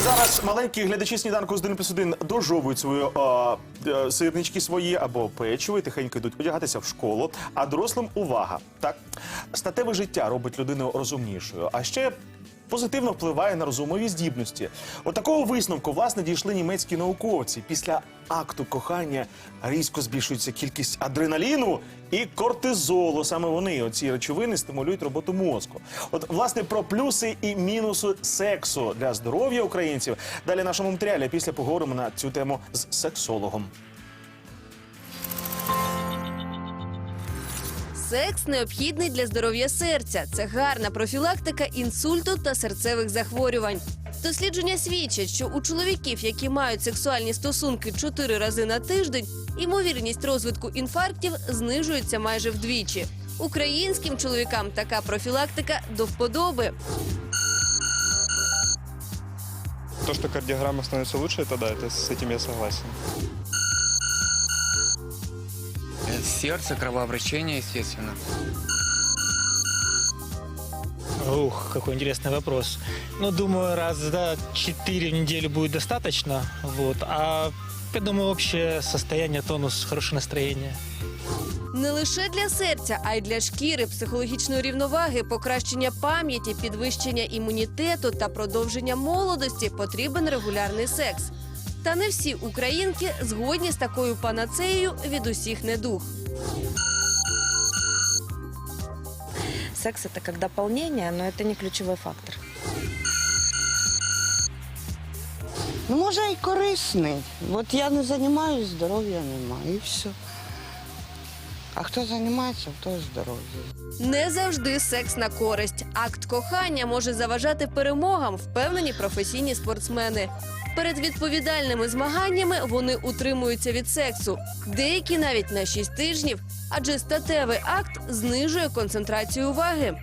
зараз маленькі глядачі сніданку з 1 плюс 1 дожовують свої а, е, сирнички свої або печиво і тихенько йдуть одягатися в школу. А дорослим увага. Так, статеве життя робить людину розумнішою, а ще. Позитивно впливає на розумові здібності. От такого висновку власне дійшли німецькі науковці. Після акту кохання різко збільшується кількість адреналіну і кортизолу. Саме вони, оці речовини, стимулюють роботу мозку. От власне про плюси і мінуси сексу для здоров'я українців. Далі в нашому матеріалі після поговоримо на цю тему з сексологом. Секс необхідний для здоров'я серця. Це гарна профілактика інсульту та серцевих захворювань. Дослідження свідчать, що у чоловіків, які мають сексуальні стосунки чотири рази на тиждень, ймовірність розвитку інфарктів знижується майже вдвічі. Українським чоловікам така профілактика до вподоби. То, что кардиограмма становится лучше, это да, это с этим я согласен. Э, Сердце, кровообращение, естественно. Ух, какой интересный вопрос. Ну, думаю, раз да, четыре в неделю будет достаточно. Вот. А я думаю, общее состояние, тонус, хорошее настроение. Не лише для серця, а й для шкіри, психологічної рівноваги, покращення пам'яті, підвищення імунітету та продовження молодості потрібен регулярний секс. Та не всі українки згодні з такою панацеєю від усіх недуг. Секс это как дополнение, но это не ключевой фактор. Ну, може, і корисний. От я не займаюся, здоров'я немає, і все. А хто займається, в здоров'я. Не завжди секс на користь. Акт кохання може заважати перемогам, впевнені професійні спортсмени. Перед відповідальними змаганнями вони утримуються від сексу, деякі навіть на 6 тижнів, адже статевий акт знижує концентрацію уваги.